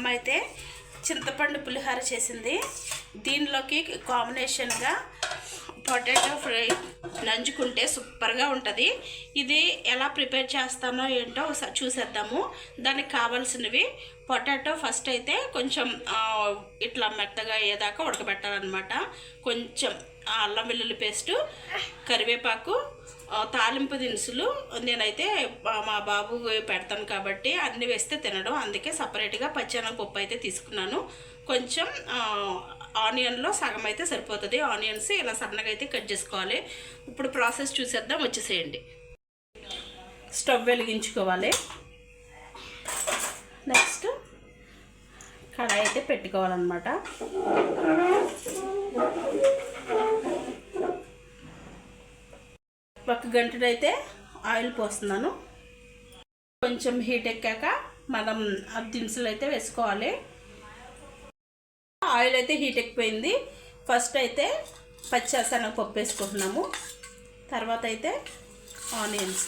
అమ్మ అయితే చింతపండు పులిహోర చేసింది. దీనిలోకి కాంబినేషన్గా పొటాటో ఫ్రై నంచుకుంటే సూపర్గా ఉంటుంది. ఇది ఎలా ప్రిపేర్ చేస్తామో ఏంటో ఒకసారి చూసేద్దాము. దానికి కావాల్సినవి పొటాటో ఫస్ట్ అయితే కొంచెం ఇట్లా మెత్తగా అయ్యేదాకా ఉడకబెట్టాలన్నమాట. కొంచెం అల్లం వెల్లుల్లి పేస్టు కరివేపాకు తాలింపు దినుసులు. నేనైతే మా- బాబు పెడతాను కాబట్టి అన్ని వేస్తే తినడం. అందుకే సపరేట్గా పచ్చెనగపప్పు అయితే తీసుకున్నాను. కొంచెం ఆనియన్లో సగం అయితే సరిపోతుంది. ఆనియన్స్ ఇలా సన్నగా అయితే కట్ చేసుకోవాలి. ఇప్పుడు ప్రాసెస్ చూసేద్దాం. వచ్చేసేయండి. స్టవ్ వెలిగించుకోవాలి. నెక్స్ట్ కడాయి అయితే పెట్టుకోవాలన్నమాట. ఒక గంటడైతే ఆయిల్ పోస్తున్నాను. కొంచెం హీట్ ఎక్కాక మనం ఆ దినుసులు అయితే వేసుకోవాలి. ఆయిల్ అయితే హీట్ ఎక్కిపోయింది. ఫస్ట్ అయితే పచ్చేసనగ పప్పు వేసుకుంటున్నాము. తర్వాత అయితే ఆనియన్స్.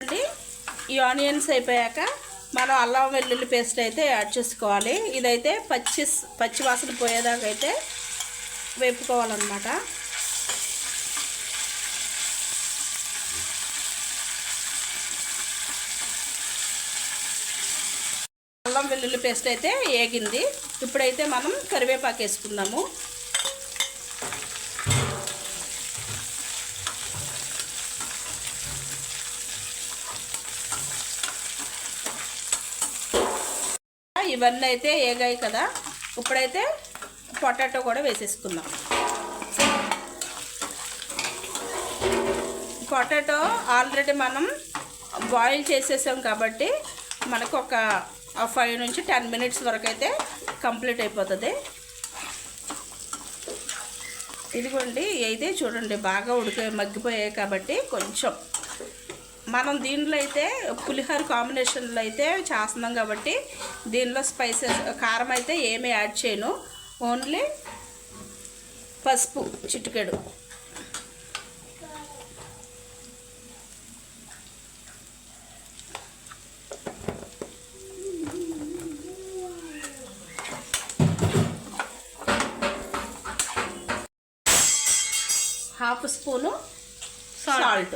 అండి ఈ ఆనియన్స్ అయిపోయాక మనం అల్లం వెల్లుల్లి పేస్ట్ అయితే యాడ్ చేసుకోవాలి. ఇదైతే పచ్చి పచ్చి వాసన పోయేదాకా అయితే వేపుకోవాలన్నమాట. అల్లం వెల్లుల్లి పేస్ట్ అయితే ఏగింది. ఇప్పుడైతే మనం కరివేపాకు వేసుకుందాము. ఇవన్నీ అయితే ఏగాయి కదా. ఇప్పుడైతే పొటాటో కూడా వేసేసుకుందాం. పొటాటో ఆల్రెడీ మనం బాయిల్ చేసేసాం కాబట్టి మనకు ఒక ఫైవ్ నుంచి టెన్ మినిట్స్ వరకు అయితే కంప్లీట్ అయిపోతుంది. ఇదిగోండి అయితే చూడండి బాగా ఉడికి మగ్గిపోయాయి కాబట్టి కొంచెం మనం దీనిలో అయితే పులిహోర కాంబినేషన్లో అయితే చేస్తున్నాం కాబట్టి దీనిలో స్పైసెస్ కారం అయితే ఏమీ యాడ్ చేయను. ఓన్లీ పసుపు చిటికెడు. Half spoon salt.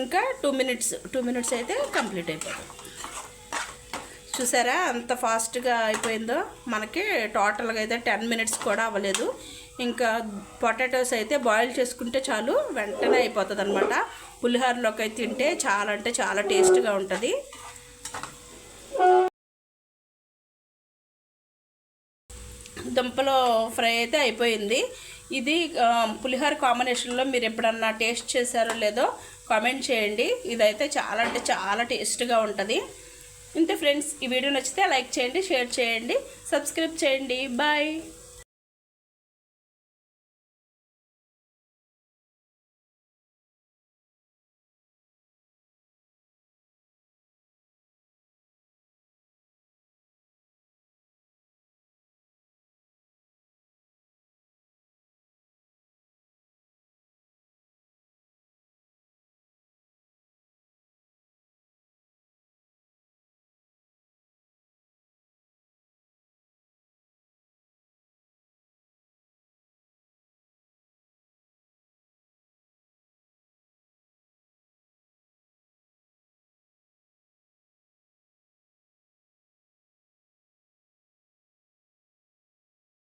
ఇంకా టూ మినిట్స్ టూ మినిట్స్ అయితే కంప్లీట్ అయిపోతుంది. చూసారా అంత ఫాస్ట్గా అయిపోయిందో? మనకి టోటల్గా అయితే టెన్ మినిట్స్ కూడా అవ్వలేదు. ఇంకా పొటాటోస్ అయితే బాయిల్ చేసుకుంటే చాలు వెంటనే అయిపోతుంది అనమాట పులిహోరలోకి అయితే తింటే చాలా అంటే చాలా టేస్ట్గా ఉంటుంది. దుంపలో ఫ్రై అయితే అయిపోయింది. ఇది పులిహోర కాంబినేషన్లో మీరు ఎప్పుడన్నా టేస్ట్ చేశారో లేదో కామెంట్ చేయండి. ఇదైతే చాలా అంటే చాలా టేస్ట్గా ఉంటుంది. ఇంతే ఫ్రెండ్స్ ఈ వీడియో నచ్చితే లైక్ చేయండి షేర్ చేయండి సబ్స్క్రైబ్ చేయండి. బాయ్.